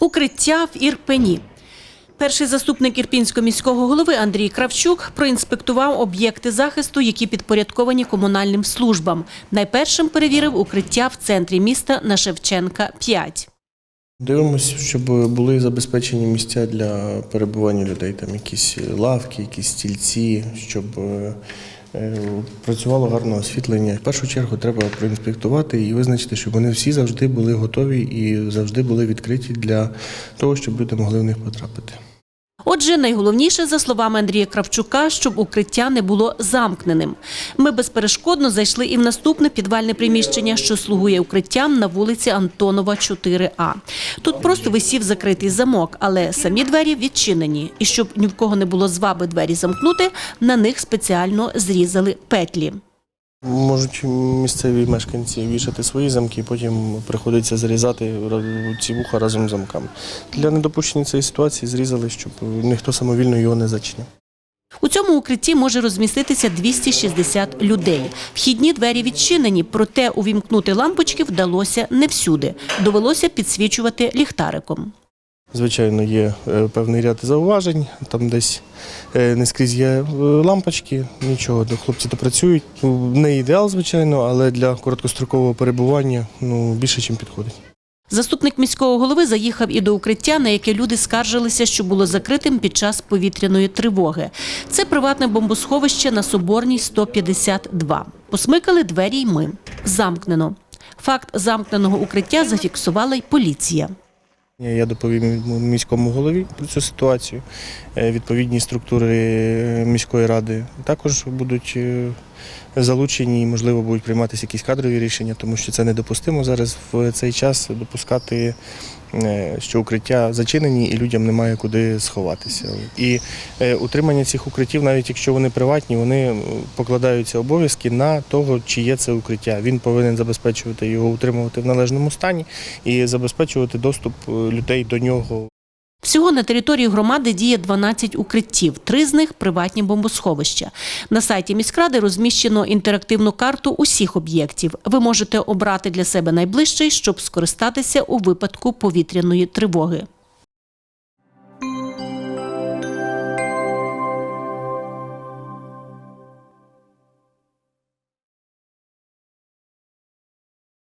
Укриття в Ірпені. Перший заступник ірпінського міського голови Андрій Кравчук проінспектував об'єкти захисту, які підпорядковані комунальним службам. Найпершим перевірив укриття в центрі міста на Шевченка 5. Дивимося, щоб були забезпечені місця для перебування людей, там якісь лавки, якісь стільці, щоб е, працювало гарно освітлення. В першу чергу треба проінспектувати і визначити, щоб вони всі завжди були готові і завжди були відкриті для того, щоб люди могли в них потрапити. Отже, найголовніше, за словами Андрія Кравчука, щоб укриття не було замкненим. Ми безперешкодно зайшли і в наступне підвальне приміщення, що слугує укриттям на вулиці Антонова, 4А. Тут просто висів закритий замок, але самі двері відчинені. І щоб ні в кого не було зваби двері замкнути, на них спеціально зрізали петлі. Можуть місцеві мешканці вішати свої замки, потім приходиться зрізати ці вуха разом з замками. Для недопущення цієї ситуації зрізали, щоб ніхто самовільно його не зачиняв. У цьому укритті може розміститися 260 людей. Вхідні двері відчинені, проте увімкнути лампочки вдалося не всюди. Довелося підсвічувати ліхтариком. Звичайно, є е, певний ряд зауважень. Там десь е, не скрізь є е, лампочки, нічого, де хлопці то працюють. Ну, Не ідеал, звичайно, але для короткострокового перебування ну, більше, чим підходить. Заступник міського голови заїхав і до укриття, на яке люди скаржилися, що було закритим під час повітряної тривоги. Це приватне бомбосховище на Соборній 152. Посмикали двері й ми. Замкнено. Факт замкненого укриття зафіксувала й поліція. Я доповім міському голові про цю ситуацію. Е, Відповідні структури міської ради також будуть е, залучені і, можливо, будуть прийматися якісь кадрові рішення, тому що це недопустимо зараз в цей час допускати, е, що укриття зачинені і людям немає куди сховатися. І е, утримання цих укриттів, навіть якщо вони приватні, вони покладаються обов'язки на того, чи є це укриття. Він повинен забезпечувати його, утримувати в належному стані і забезпечувати доступ е, людей до нього. Всього на території громади діє 12 укриттів, три з них приватні бомбосховища. На сайті міськради розміщено інтерактивну карту усіх об'єктів. Ви можете обрати для себе найближчий, щоб скористатися у випадку повітряної тривоги.